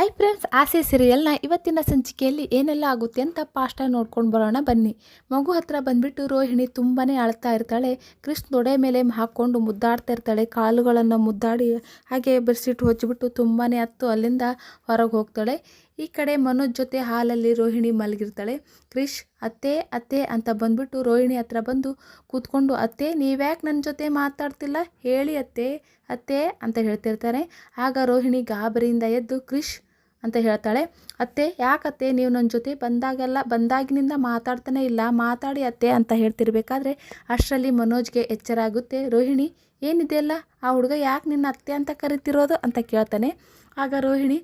Hi friends ಆಸೆ ಸೀರಿಯಲ್ನ ಇವತ್ತಿನ ಸಂಚಿಕೆಯಲ್ಲಿ ಏನೆಲ್ಲ ಆಗುತ್ತೆ ಅಂತ ಪಾಸ್ಟಾಗಿ ನೋಡ್ಕೊಂಡು ಬರೋಣ ಬನ್ನಿ. ಮಗು ಹತ್ರ ಬಂದ್ಬಿಟ್ಟು ರೋಹಿಣಿ ತುಂಬಾ ಅಳ್ತಾ ಇರ್ತಾಳೆ. ಕೃಷ್ಣ ತೊಡೆ ಮೇಲೆ ಹಾಕ್ಕೊಂಡು ಮುದ್ದಾಡ್ತಾ ಇರ್ತಾಳೆ. ಕಾಲುಗಳನ್ನು ಮುದ್ದಾಡಿ ಹಾಗೆ ಬೆಡ್ಶೀಟ್ ಹೊಚ್ಚಿಬಿಟ್ಟು ತುಂಬಾ ಹತ್ತು ಅಲ್ಲಿಂದ ಹೊರಗೆ ಹೋಗ್ತಾಳೆ. ಈ ಕಡೆ ಮನೋಜ್ ಜೊತೆ ಹಾಲಲ್ಲಿ ರೋಹಿಣಿ ಮಲಗಿರ್ತಾಳೆ. ಕ್ರಿಶ್ ಅತ್ತೆ ಅತ್ತೆ ಅಂತ ಬಂದ್ಬಿಟ್ಟು ರೋಹಿಣಿ ಹತ್ರ ಬಂದು ಕೂತ್ಕೊಂಡು, ಅತ್ತೆ, ನೀವ್ಯಾಕೆ ನನ್ನ ಜೊತೆ ಮಾತಾಡ್ತಿಲ್ಲ? ಹೇಳಿ ಅತ್ತೆ ಅತ್ತೆ, ಅಂತ ಹೇಳ್ತಿರ್ತಾರೆ. ಆಗ ರೋಹಿಣಿ ಗಾಬರಿಯಿಂದ ಎದ್ದು ಕ್ರಿಶ್ ಅಂತ ಹೇಳ್ತಾಳೆ, ಅತ್ತೆ, ಯಾಕತ್ತೆ, ನೀವು ನನ್ನ ಜೊತೆ ಬಂದಾಗೆಲ್ಲ, ಬಂದಾಗಿನಿಂದ ಮಾತಾಡ್ತಾನೆ ಇಲ್ಲ, ಮಾತಾಡಿ ಅತ್ತೆ ಅಂತ ಹೇಳ್ತಿರ್ಬೇಕಾದ್ರೆ ಅಷ್ಟರಲ್ಲಿ ಮನೋಜ್ಗೆ ಎಚ್ಚರ ಆಗುತ್ತೆ, ರೋಹಿಣಿ ಏನಿದೆಯಲ್ಲ ಆ ಹುಡುಗ ಯಾಕೆ ನಿನ್ನ ಅತ್ತೆ ಅಂತ ಕರಿತಿರೋದು? ಅಂತ ಕೇಳ್ತಾನೆ. ಆಗ ರೋಹಿಣಿ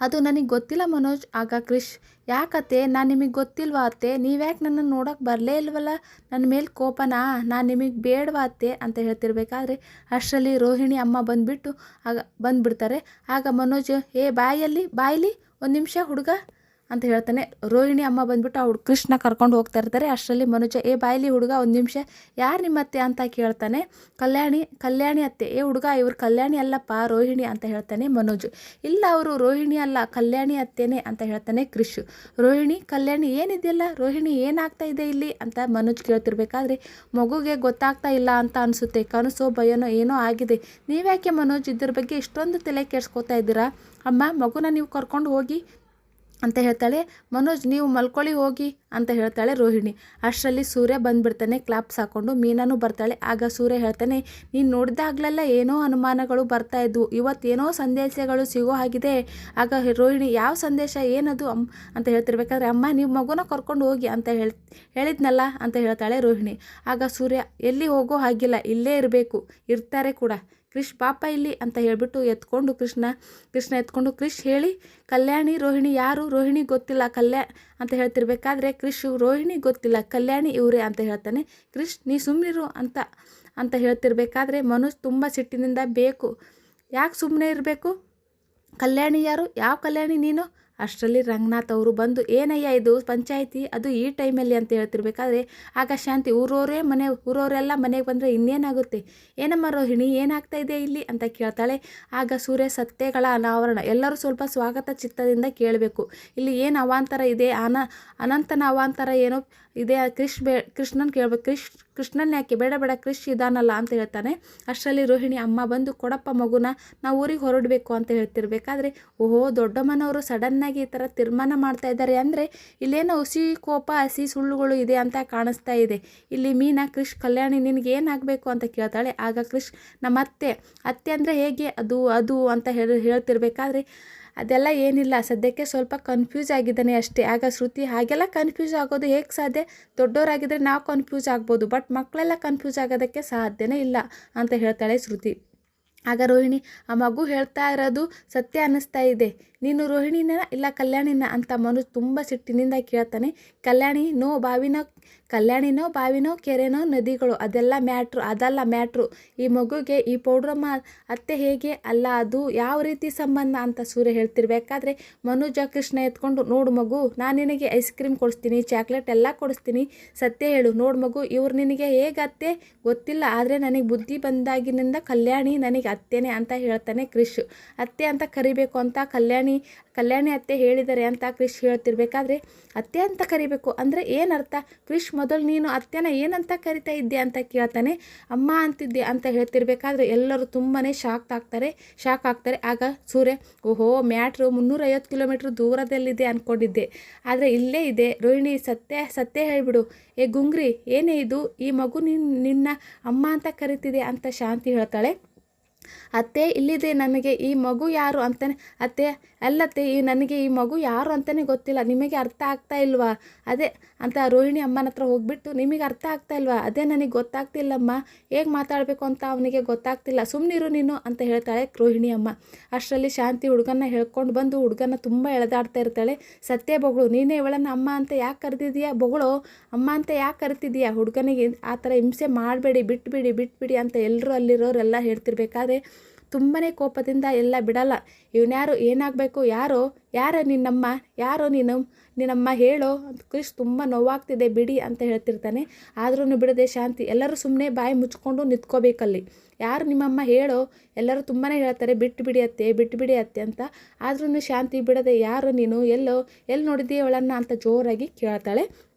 ಅದು ನನಗೆ ಗೊತ್ತಿಲ್ಲ ಮನೋಜ್. ಆಗ ಕ್ರಿಶ್, ಯಾಕತ್ತೆ? ನಾನು ನಿಮಗೆ ಗೊತ್ತಿಲ್ವಾ ಅತ್ತೆ? ನೀವ್ಯಾಕೆ ನನ್ನನ್ನು ನೋಡೋಕೆ ಬರಲೇ ಇಲ್ವಲ್ಲ? ನನ್ನ ಮೇಲೆ ಕೋಪನಾ? ನಾನು ನಿಮಗೆ ಬೇಡವಾ ಅತ್ತೆ? ಅಂತ ಹೇಳ್ತಿರ್ಬೇಕಾದ್ರೆ ಅಷ್ಟರಲ್ಲಿ ರೋಹಿಣಿ ಅಮ್ಮ ಬಂದುಬಿಟ್ಟು ಆಗ ಬಂದುಬಿಡ್ತಾರೆ. ಆಗ ಮನೋಜ್, ಏ, ಬಾಯಲ್ಲಿ ಬಾಯಲ್ಲಿ ಒಂದು ನಿಮಿಷ ಹುಡುಗ. ಅಂತ ಹೇಳ್ತಾನೆ. ರೋಹಿಣಿ ಅಮ್ಮ ಬಂದ್ಬಿಟ್ಟು ಅವ್ಳು ಕೃಷ್ಣ ಕರ್ಕೊಂಡು ಹೋಗ್ತಾ ಇರ್ತಾರೆ. ಅಷ್ಟರಲ್ಲಿ ಮನುಜ, ಏ ಬಾಯ್ಲಿ ಹುಡುಗ, ಒಂದು ನಿಮಿಷ, ಯಾರು ನಿಮ್ಮ ಅತ್ತೆ? ಅಂತ ಕೇಳ್ತಾನೆ. ಕಲ್ಯಾಣಿ ಕಲ್ಯಾಣಿ ಅತ್ತೆ. ಏ ಹುಡುಗ, ಇವ್ರು ಕಲ್ಯಾಣಿ ಅಲ್ಲಪ್ಪ, ರೋಹಿಣಿ, ಅಂತ ಹೇಳ್ತಾನೆ ಮನೋಜ್. ಇಲ್ಲ, ಅವರು ರೋಹಿಣಿ ಅಲ್ಲ, ಕಲ್ಯಾಣಿ ಅತ್ತೇನೆ, ಅಂತ ಹೇಳ್ತಾನೆ ಕೃಷ್. ರೋಹಿಣಿ, ಕಲ್ಯಾಣಿ ಏನಿದೆಯಲ್ಲ? ರೋಹಿಣಿ ಏನಾಗ್ತಾ ಇದೆ ಇಲ್ಲಿ? ಅಂತ ಮನೋಜ್ ಕೇಳ್ತಿರ್ಬೇಕಾದ್ರೆ, ಮಗುಗೆ ಗೊತ್ತಾಗ್ತಾ ಇಲ್ಲ ಅಂತ ಅನಿಸುತ್ತೆ. ಕನಸೋ, ಭಯನೋ, ಏನೋ ಆಗಿದೆ. ನೀವ್ಯಾಕೆ ಮನೋಜ್ ಇದ್ರ ಬಗ್ಗೆ ಇಷ್ಟೊಂದು ತಲೆ ಕೆಡ್ಸ್ಕೊತಾ ಇದ್ದೀರಾ? ಅಮ್ಮ, ಮಗುನ ನೀವು ಕರ್ಕೊಂಡು ಹೋಗಿ ಅಂತ ಹೇಳ್ತಾಳೆ, ಮನೋಜ್, ನೀವು ಮಲ್ಕೊಳ್ಳಿ, ಹೋಗಿ ಅಂತ ಹೇಳ್ತಾಳೆ ರೋಹಿಣಿ. ಅಷ್ಟರಲ್ಲಿ ಸೂರ್ಯ ಬಂದ್ಬಿಡ್ತಾನೆ, ಕ್ಲಾಪ್ಸ್ ಹಾಕ್ಕೊಂಡು ಮೀನಾನು ಬರ್ತಾಳೆ. ಆಗ ಸೂರ್ಯ ಹೇಳ್ತಾನೆ, ನೀನು ನೋಡಿದಾಗಲೆಲ್ಲ ಏನೋ ಅನುಮಾನಗಳು ಬರ್ತಾ ಇದ್ವು. ಇವತ್ತೇನೋ ಸಂದೇಶಗಳು ಸಿಗೋ ಹಾಗಿದೆ. ಆಗ ರೋಹಿಣಿ, ಯಾವ ಸಂದೇಶ, ಏನದು? ಅಮ್ ಅಂತ ಹೇಳ್ತಿರ್ಬೇಕಾದ್ರೆ, ಅಮ್ಮ, ನೀವು ಮಗುನ ಕರ್ಕೊಂಡು ಹೋಗಿ ಅಂತ ಹೇಳಿ, ಹೇಳಿದ್ನಲ್ಲ ಅಂತ ಹೇಳ್ತಾಳೆ ರೋಹಿಣಿ. ಆಗ ಸೂರ್ಯ, ಎಲ್ಲಿ ಹೋಗೋ ಹಾಗಿಲ್ಲ, ಇಲ್ಲೇ ಇರಬೇಕು. ಇರ್ತಾರೆ ಕೂಡ. ಕ್ರಿಶ್ ಪಾಪ ಇಲ್ಲಿ ಅಂತ ಹೇಳಿಬಿಟ್ಟು ಎತ್ಕೊಂಡು ಕೃಷ್ಣ ಕೃಷ್ಣ ಎತ್ಕೊಂಡು ಕೃಷ್ ಹೇಳಿ, ಕಲ್ಯಾಣಿ, ರೋಹಿಣಿ ಯಾರು? ರೋಹಿಣಿ ಗೊತ್ತಿಲ್ಲ ಕಲ್ಯಾಣ ಅಂತ ಹೇಳ್ತಿರ್ಬೇಕಾದ್ರೆ ಕೃಷ್ ರೋಹಿಣಿ ಗೊತ್ತಿಲ್ಲ, ಕಲ್ಯಾಣಿ ಇವರೇ ಅಂತ ಹೇಳ್ತಾನೆ. ಕೃಷ್, ನೀ ಸುಮ್ಮನಿರು ಅಂತ ಅಂತ ಹೇಳ್ತಿರ್ಬೇಕಾದ್ರೆ ಮನೋಜ್ ತುಂಬ ಸಿಟ್ಟಿನಿಂದ ಬೇಕು. ಯಾಕೆ ಸುಮ್ಮನೆ ಇರಬೇಕು? ಕಲ್ಯಾಣಿ ಯಾರು? ಯಾವ ಕಲ್ಯಾಣಿ ನೀನು? ಅಷ್ಟರಲ್ಲಿ ರಂಗನಾಥ್ ಅವರು ಬಂದು, ಏನಯ್ಯ ಇದು? ಪಂಚಾಯಿತಿ? ಅದು ಈ ಟೈಮಲ್ಲಿ ಅಂತ ಹೇಳ್ತಿರ್ಬೇಕಾದ್ರೆ, ಆಗ ಶಾಂತಿ ಊರವರೇ ಮನೆ, ಊರವರೆಲ್ಲ ಮನೆಗೆ ಬಂದರೆ ಇನ್ನೇನಾಗುತ್ತೆ? ಏನಮ್ಮ ರೋಹಿಣಿ, ಏನಾಗ್ತಾ ಇದೆ ಇಲ್ಲಿ? ಅಂತ ಕೇಳ್ತಾಳೆ. ಆಗ ಸೂರ್ಯ ಸತ್ಯಗಳ ಅನಾವರಣ, ಎಲ್ಲರೂ ಸ್ವಲ್ಪ ಸ್ವಾಗತ ಚಿತ್ತದಿಂದ ಕೇಳಬೇಕು. ಇಲ್ಲಿ ಏನು ಅವಾಂತರ ಇದೆ? ಅನ, ಅನಂತನ ಅವಾಂತರ ಏನೋ ಇದೆ ಕೃಷ್ ಬೇ, ಕೃಷ್ಣನ್ ಕೇಳ್ಬೇಕು. ಕೃಷ್, ಕೃಷ್ಣನ್ ಯಾಕೆ? ಬೇಡ ಬೇಡ, ಕೃಷ್ ಇದಾನಲ್ಲ ಅಂತ ಹೇಳ್ತಾನೆ. ಅಷ್ಟರಲ್ಲಿ ರೋಹಿಣಿ, ಅಮ್ಮ, ಬಂದು ಕೊಡಪ್ಪ ಮಗುನ, ನಾವು ಊರಿಗೆ ಹೊರಡಬೇಕು ಅಂತ ಹೇಳ್ತಿರ್ಬೇಕಾದ್ರೆ, ಓಹೋ, ದೊಡ್ಡಮ್ಮನವರು ಸಡನ್ನಾಗಿ ಈ ಥರ ತೀರ್ಮಾನ ಮಾಡ್ತಾ ಇದ್ದಾರೆ ಅಂದರೆ, ಇಲ್ಲೇನೋ ಹುಸಿ, ಕೋಪ, ಹಸಿ, ಸುಳ್ಳುಗಳು ಇದೆ ಅಂತ ಕಾಣಿಸ್ತಾ ಇದೆ. ಇಲ್ಲಿ ಮೀನಾ, ಕೃಷ್, ಕಲ್ಯಾಣಿ ನಿನಗೆ ಏನಾಗಬೇಕು ಅಂತ ಕೇಳ್ತಾಳೆ. ಆಗ ಕೃಷ್ ನಮ್ಮ ಅತ್ತೆ ಅತ್ತೆ ಅಂದರೆ ಹೇಗೆ? ಅದು ಅದು ಅಂತ ಹೇಳಿ, ಹೇಳ್ತಿರ್ಬೇಕಾದ್ರೆ ಅದೆಲ್ಲ ಏನಿಲ್ಲ. ಸದ್ಯಕ್ಕೆ ಸ್ವಲ್ಪ ಕನ್ಫ್ಯೂಸ್ ಆಗಿದ್ದಾನೆ ಅಷ್ಟೇ. ಆಗ ಶ್ರುತಿ ಹಾಗೆಲ್ಲ ಕನ್ಫ್ಯೂಸ್ ಆಗೋದು ಹೇಗೆ ಸಾಧ್ಯ? ದೊಡ್ಡವರಾಗಿದ್ದರೆ ನಾವು ಕನ್ಫ್ಯೂಸ್ ಆಗ್ಬೋದು ಬಟ್ ಮಕ್ಕಳೆಲ್ಲ ಕನ್ಫ್ಯೂಸ್ ಆಗೋದಕ್ಕೆ ಸಾಧ್ಯನೇ ಇಲ್ಲ ಅಂತ ಹೇಳ್ತಾಳೆ ಶ್ರುತಿ. ಆಗ ರೋಹಿಣಿ, ಆ ಮಗು ಹೇಳ್ತಾ ಇರೋದು ಸತ್ಯ ಅನ್ನಿಸ್ತಾ ಇದೆ. ನೀನು ರೋಹಿಣಿನ ಇಲ್ಲ ಕಲ್ಯಾಣಿನ ಅಂತ ಮನು ತುಂಬ ಸಿಟ್ಟಿನಿಂದ ಕೇಳ್ತಾನೆ. ಕಲ್ಯಾಣಿ ನೋ ಬಾವಿನೋ, ಕಲ್ಯಾಣಿನೋ ಬಾವಿನೋ ಕೆರೆನೋ ನದಿಗಳು, ಅದೆಲ್ಲ ಮ್ಯಾಟ್ರು, ಅದಲ್ಲ ಮ್ಯಾಟ್ರು. ಈ ಮಗುಗೆ, ಈ ಪೌಡ್ರಮ್ಮ ಅತ್ತೆ ಹೇಗೆ? ಅಲ್ಲ, ಅದು ಯಾವ ರೀತಿ ಸಂಬಂಧ ಅಂತ ಸೂರ್ಯ ಹೇಳ್ತಿರ್ಬೇಕಾದ್ರೆ ಮನುಜ ಕೃಷ್ಣ ಎತ್ಕೊಂಡು, ನೋಡು ಮಗು, ನಾನು ನಿನಗೆ ಐಸ್ ಕ್ರೀಮ್ ಕೊಡಿಸ್ತೀನಿ ಚಾಕ್ಲೇಟ್ ಎಲ್ಲ ಕೊಡಿಸ್ತೀನಿ. ಸತ್ಯ ಹೇಳು, ನೋಡು ಮಗು, ಇವ್ರು ನಿನಗೆ ಹೇಗೆ ಅತ್ತೆ ಗೊತ್ತಿಲ್ಲ, ಆದರೆ ನನಗೆ ಬುದ್ಧಿ ಬಂದಾಗಿನಿಂದ ಕಲ್ಯಾಣಿ ನನಗೆ ಅತ್ತೇನೆ ಅಂತ ಹೇಳ್ತಾನೆ ಕ್ರಿಶ್. ಅತ್ತೆ ಅಂತ ಕರಿಬೇಕು ಅಂತ ಕಲ್ಯಾಣಿ ಕಲ್ಯಾಣಿ ಅತ್ತೆ ಹೇಳಿದ್ದಾರೆ ಅಂತ ಕ್ರಿಶ್ ಹೇಳ್ತಿರ್ಬೇಕಾದ್ರೆ ಅತ್ತೆ ಅಂತ ಕರಿಬೇಕು ಅಂದರೆ ಏನರ್ಥ? ಕ್ರಿಶ್ ಮೊದಲು ನೀನು ಅತ್ತೆನ ಏನಂತ ಕರಿತಾ ಇದ್ದೆ ಅಂತ ಕೇಳ್ತಾನೆ, ಅಮ್ಮ ಅಂತಿದ್ದೆ ಅಂತ ಹೇಳ್ತಿರ್ಬೇಕಾದ್ರೆ ಎಲ್ಲರೂ ತುಂಬಾ ಶಾಕ್ ಆಗ್ತಾರೆ ಶಾಕ್ ಆಗ್ತಾರೆ. ಆಗ ಸೂರ್ಯ, ಓಹೋ ಮ್ಯಾಟ್ರು ಮುನ್ನೂರೈವತ್ತು ಕಿಲೋಮೀಟ್ರ್ ದೂರದಲ್ಲಿದೆ ಅಂದ್ಕೊಂಡಿದ್ದೆ ಆದರೆ ಇಲ್ಲೇ ಇದೆ. ರೋಹಿಣಿ, ಸತ್ಯ ಸತ್ಯ ಹೇಳಿಬಿಡು. ಏ ಗುಂಗ್ರಿ, ಏನೇ ಇದು? ಈ ಮಗು ನಿನ್ನ ನಿನ್ನ ಅಮ್ಮ ಅಂತ ಕರಿತಿದೆ ಅಂತ ಶಾಂತಿ ಹೇಳ್ತಾಳೆ. ಅತ್ತೆ ಇಲ್ಲಿದೆ ನನಗೆ ಈ ಮಗು ಯಾರು ಅಂತಾನೆ, ಅತ್ತೆ ಅಲ್ಲತ್ತೆ ಈ ನನಗೆ ಈ ಮಗು ಯಾರು ಅಂತಲೇ ಗೊತ್ತಿಲ್ಲ, ನಿಮಗೆ ಅರ್ಥ ಆಗ್ತಾ ಇಲ್ವಾ? ಅದೇ, ಅಂತ ರೋಹಿಣಿ ಅಮ್ಮನ ಹತ್ರ ಹೋಗ್ಬಿಟ್ಟು, ನಿಮಗೆ ಅರ್ಥ ಆಗ್ತಾ ಇಲ್ವಾ? ಅದೇ ನನಗೆ ಗೊತ್ತಾಗ್ತಿಲ್ಲಮ್ಮ, ಹೇಗೆ ಮಾತಾಡಬೇಕು ಅಂತ ಅವನಿಗೆ ಗೊತ್ತಾಗ್ತಿಲ್ಲ. ಸುಮ್ಮನಿರು ನೀನು ಅಂತ ಹೇಳ್ತಾಳೆ ರೋಹಿಣಿ ಅಮ್ಮ. ಅಷ್ಟರಲ್ಲಿ ಶಾಂತಿ ಹುಡುಗನ ಹೇಳ್ಕೊಂಡು ಬಂದು ಹುಡುಗನ ತುಂಬ ಎಳೆದಾಡ್ತಾ ಇರ್ತಾಳೆ. ಸತ್ಯ ಬೊಗಳು, ನೀನೇ ಇವಳನ್ನ ಅಮ್ಮ ಅಂತ ಯಾಕೆ ಕರೆದಿದೀಯಾ ಬೊಗಳು? ಅಮ್ಮ ಅಂತ ಯಾಕೆ ಕರಿತಿದೀಯಾ ಹುಡುಗನಿಗೆ ಆ ಥರ ಹಿಂಸೆ ಮಾಡಬೇಡಿ, ಬಿಟ್ಬಿಡಿ ಬಿಟ್ಬಿಡಿ ಅಂತ ಎಲ್ಲರೂ ಅಲ್ಲಿರೋರೆಲ್ಲ ಹೇಳ್ತಿರ್ಬೇಕಾದ್ರೆ ತುಂಬಾ ಕೋಪದಿಂದ ಎಲ್ಲ ಬಿಡಲ್ಲ. ಇವನ್ಯಾರು ಏನಾಗಬೇಕು, ಯಾರೋ ಯಾರೋ ನಿನ್ನಮ್ಮ, ಯಾರೋ ನೀನು, ನಿನ್ನಮ್ಮ ಹೇಳೋ ಅಂತ ಕ್ರಿಶ್ ತುಂಬ ನೋವಾಗ್ತಿದೆ, ಬಿಡಿ ಅಂತ ಹೇಳ್ತಿರ್ತಾನೆ. ಆದ್ರೂ ಬಿಡದೆ ಶಾಂತಿ. ಎಲ್ಲರೂ ಸುಮ್ಮನೆ ಬಾಯಿ ಮುಚ್ಕೊಂಡು ನಿಂತ್ಕೋಬೇಕಲ್ಲಿ. ಯಾರು ನಿಮ್ಮಮ್ಮ ಹೇಳೋ, ಎಲ್ಲರೂ ತುಂಬಾ ಹೇಳ್ತಾರೆ, ಬಿಟ್ಟು ಬಿಡಿ ಅತ್ತೆ, ಬಿಟ್ಟು ಬಿಡಿ ಅತ್ತೆ ಅಂತ. ಆದ್ರೂ ಶಾಂತಿ ಬಿಡದೆ ಯಾರು ನೀನು, ಎಲ್ಲೋ ಎಲ್ಲಿ ನೋಡಿದ್ದೀಯ ಅವಳನ್ನು ಅಂತ ಜೋರಾಗಿ ಕೇಳ್ತಾಳೆ.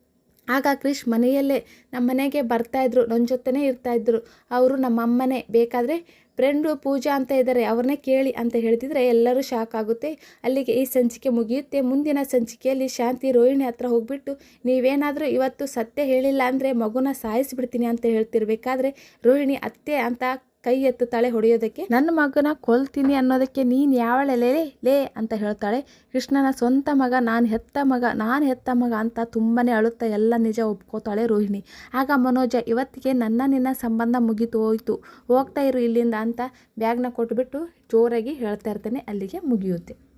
ಆಗ ಕ್ರಿಶ್ ಮನೆಯಲ್ಲೇ ನಮ್ಮ ಮನೆಗೆ ಬರ್ತಾಯಿದ್ರು ನನ್ನ ಜೊತೆನೇ ಇರ್ತಾಯಿದ್ರು ಅವರು ನಮ್ಮ ಅಮ್ಮನೇ ಬೇಕಾದರೆ ಫ್ರೆಂಡು ಪೂಜಾ ಅಂತ ಇದ್ದಾರೆ, ಅವ್ರನ್ನೇ ಕೇಳಿ ಅಂತ ಹೇಳ್ತಿದ್ರೆ ಎಲ್ಲರೂ ಶಾಕ್ ಆಗುತ್ತೆ. ಅಲ್ಲಿಗೆ ಈ ಸಂಚಿಕೆ ಮುಗಿಯುತ್ತೆ. ಮುಂದಿನ ಸಂಚಿಕೆಯಲ್ಲಿ ಶಾಂತಿ ರೋಹಿಣಿ ಹತ್ರ ಹೋಗ್ಬಿಟ್ಟು, ನೀವೇನಾದರೂ ಇವತ್ತು ಸತ್ಯ ಹೇಳಿಲ್ಲ ಅಂದರೆ ಮಗುನ ಸಾಯಿಸಿಬಿಡ್ತೀನಿ ಅಂತ ಹೇಳ್ತಿರ್ಬೇಕಾದ್ರೆ, ರೋಹಿಣಿ, ಅತ್ತೆ ಅಂತ ಕೈ ಎತ್ತುತ್ತಾಳೆ ಹೊಡೆಯೋದಕ್ಕೆ, ನನ್ನ ಮಗನ ಕೊಲ್ತೀನಿ ಅನ್ನೋದಕ್ಕೆ ನೀನು ಯಾವಳೆ ಲೇ ಲೇ, ಅಂತ ಹೇಳ್ತಾಳೆ. ಕೃಷ್ಣನ ಸ್ವಂತ ಮಗ, ನಾನು ಹೆತ್ತ ಮಗ, ನಾನು ಹೆತ್ತ ಮಗ ಅಂತ ತುಂಬಾ ಅಳುತ್ತಾ ಎಲ್ಲ ನಿಜ ಒಪ್ಕೋತಾಳೆ ರೋಹಿಣಿ. ಆಗ ಮನೋಜ, ಇವತ್ತಿಗೆ ನನ್ನ ನಿನ್ನ ಸಂಬಂಧ ಮುಗಿತು ಹೋಯಿತು ಹೋಗ್ತಾ ಇರು ಇಲ್ಲಿಂದ ಅಂತ ಬ್ಯಾಗ್ನ ಕೊಟ್ಬಿಟ್ಟು ಜೋರಾಗಿ ಹೇಳ್ತಾ ಇರ್ತೇನೆ, ಅಲ್ಲಿಗೆ ಮುಗಿಯುತ್ತೆ.